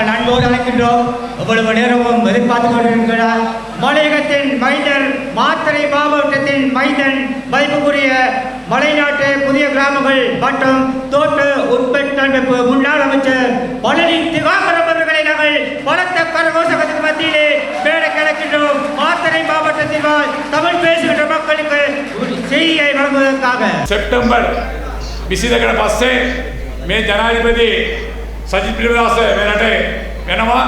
நாங்கள் நண்போடு அழைக்கின்றோம். எவ்வளவு நேரமும் எதிர்பார்த்து கொண்டிருக்கிறார் மலையகத்தின் மைந்தன் மாத்தரை மாவட்டத்தின் மைந்தன் மதிப்புக்குரிய மலைநாட்டு புதிய கிராமங்கள் மற்றும் தோட்ட உற்பத்தி முன்னாள் அமைச்சர் பழனி திகாம்பரம் அவர்களை நாங்கள் பலத்த கரகோசகத்துக்கு மத்தியிலே பேட கிடக்கின்றோம் மாத்தரை மாவட்டத்தில் தமிழ் பேசுகின்ற மக்களுக்கு செய்தியை வழங்குவதற்காக. செப்டம்பர் விசிதகர பஸ்ஸே மே ஜனாதிபதி සජිත් ප්‍රියදාස මෙරට වෙනවා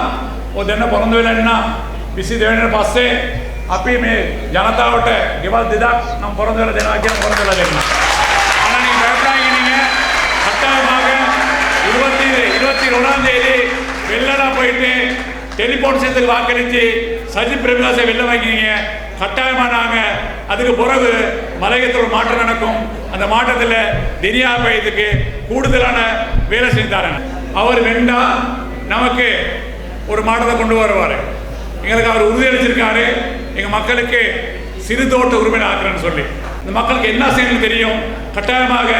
ඔය දෙන්න පොරොන්දු වෙලා ඉන්න විසි දෙවැනිට පස්සේ අපි මේ ජනතාවට ගෙවල් දෙදක් නම් පොරොන්දු වෙලා දෙනවා කියන පොරොන්දු වෙලා දෙන්න. ஆனா நீங்க பயப்படாதீங்க கட்டாயமாக இருபத்தி இருபத்தி ஒன்றாம் தேதி வெள்ளடா போயிட்டு டெலிபோன் சேர்த்துக்கு வாக்களித்து சஜித் பிரேமதாசை வெளில வாங்கினீங்க கட்டாயமா நாங்க அதுக்கு பிறகு மலையத்தில் ஒரு மாற்றம் நடக்கும் அந்த மாற்றத்தில் தினியா பயத்துக்கு கூடுதலான வேலை செஞ்சாருங்க அவர் வெண்டா நமக்கு ஒரு மாற்றத்தை கொண்டு வருவார். எங்களுக்கு அவர் உறுதியளிச்சிருக்காரு எங்கள் மக்களுக்கு சிறு தோட்ட உரிமை ஆக்குறேன்னு சொல்லி. இந்த மக்களுக்கு என்ன செய்யணும் தெரியும்? கட்டாயமாக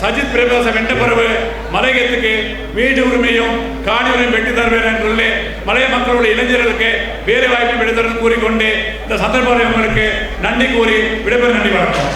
சஜித் பிரேமதாச வென்ற பிறகு மலையகத்துக்கு வீடு உரிமையும் காணி உரிமையும் வெட்டி தருவேன் என்று சொல்லி மலைய மக்களுடைய இளைஞர்களுக்கு வேலை வாய்ப்பை பெற்று கூறிக்கொண்டு இந்த சந்தர்ப்பத்தை உங்களுக்கு நன்றி கூறி விடைபெற நன்றி வணக்கம்.